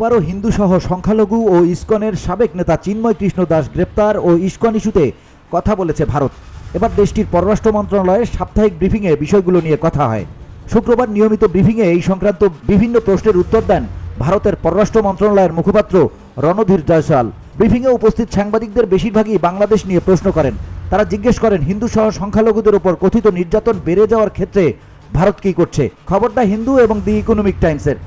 আবারও হিন্দু সহ সংখ্যালঘু ও ইসকনের সাবেক নেতা চিন্ময় কৃষ্ণ দাস গ্রেপ্তার ও ইসকন ইস্যুতে কথা বলেছে ভারত। এবার দেশটির পররাষ্ট্র মন্ত্রণালয়ের সাপ্তাহিক ব্রিফিংয়ে বিষয়গুলো নিয়ে কথা হয়। শুক্রবার নিয়মিত ব্রিফিংয়ে এই সংক্রান্ত বিভিন্ন প্রশ্নের উত্তর দেন ভারতের পররাষ্ট্র মন্ত্রণালয়ের মুখপাত্র রণধীর জয়সওয়াল। ব্রিফিংয়ে উপস্থিত সাংবাদিকদের বেশিরভাগই বাংলাদেশ নিয়ে প্রশ্ন করেন। তারা জিজ্ঞেস করেন হিন্দু সহ সংখ্যালঘুদের উপর কথিত নির্যাতন বেড়ে যাওয়ার ক্ষেত্রে ভারত কী করছে? খবরটা হিন্দু এবং দি ইকোনমিক টাইমসের।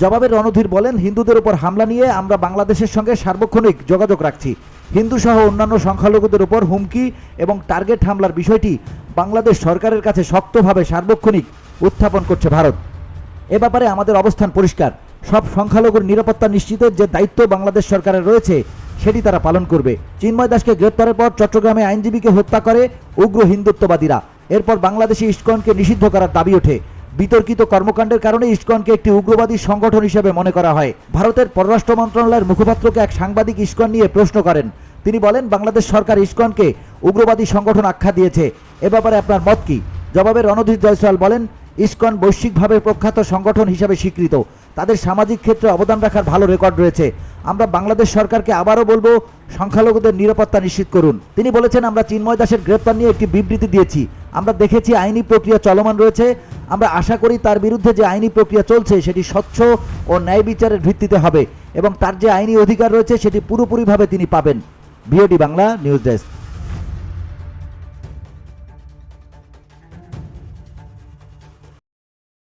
জবাবে রণধীর বলেন, হিন্দুদের উপর হামলা নিয়ে আমরা বাংলাদেশের সঙ্গে সার্বক্ষণিক যোগাযোগ রাখছি। হিন্দু সহ অন্যান্য সংখ্যালঘুদের উপর হুমকি এবং টার্গেট হামলার বিষয়টি বাংলাদেশ সরকারের কাছে শক্তভাবে সার্বক্ষণিক উত্থাপন করছে ভারত। এ ব্যাপারে আমাদের অবস্থান পরিষ্কার। সব সংখ্যালঘুর নিরাপত্তা নিশ্চিতের যে দায়িত্ব বাংলাদেশ সরকারের রয়েছে, সেটি তারা পালন করবে। চিন্ময় দাসকে গ্রেপ্তারের পর চট্টগ্রামে আইনজীবীকে হত্যা করে উগ্র হিন্দুত্ববাদীরা। এরপর বাংলাদেশি ইস্কনকে নিষিদ্ধ করার দাবি ওঠে। বিতর্কিত কর্মকাণ্ডের কারণে ইস্কনকে একটি উগ্রবাদী সংগঠন হিসেবে মনে করা হয়। ভারতের পররাষ্ট্র মন্ত্রণালয়ের মুখপাত্রকে এক সাংবাদিক ইস্কন নিয়ে প্রশ্ন করেন। তিনি বলেন, বাংলাদেশ সরকার ইস্কনকে উগ্রবাদী সংগঠন আখ্যা দিয়েছে। এ ব্যাপারে আপনার মত কি? জবাবে রণধীর জয়সওয়াল বলেন, ইস্কন বৈশ্বিকভাবে প্রখ্যাত সংগঠন হিসেবে স্বীকৃত। তাদের সামাজিক ক্ষেত্রে অবদান রাখার ভালো রেকর্ড রয়েছে। আমরা বাংলাদেশ সরকারকে আবারও বলব, সংখ্যালঘুদের নিরাপত্তা নিশ্চিত করুন। তিনি বলেছেন, আমরা চিন্ময় দাসের গ্রেপ্তার নিয়ে একটি বিবৃতি দিয়েছি। আমরা দেখেছি আইনি প্রক্রিয়া চলমান রয়েছে। আমরা আশা করি তার বিরুদ্ধে যে আইনি প্রক্রিয়া চলছে, সেটি স্বচ্ছ ও ন্যায় বিচারের ভিত্তিতে হবে এবং তার যে আইনি অধিকার রয়েছে, সেটি পুরোপুরিভাবে তিনি পাবেন। VOD Bangla, news desk.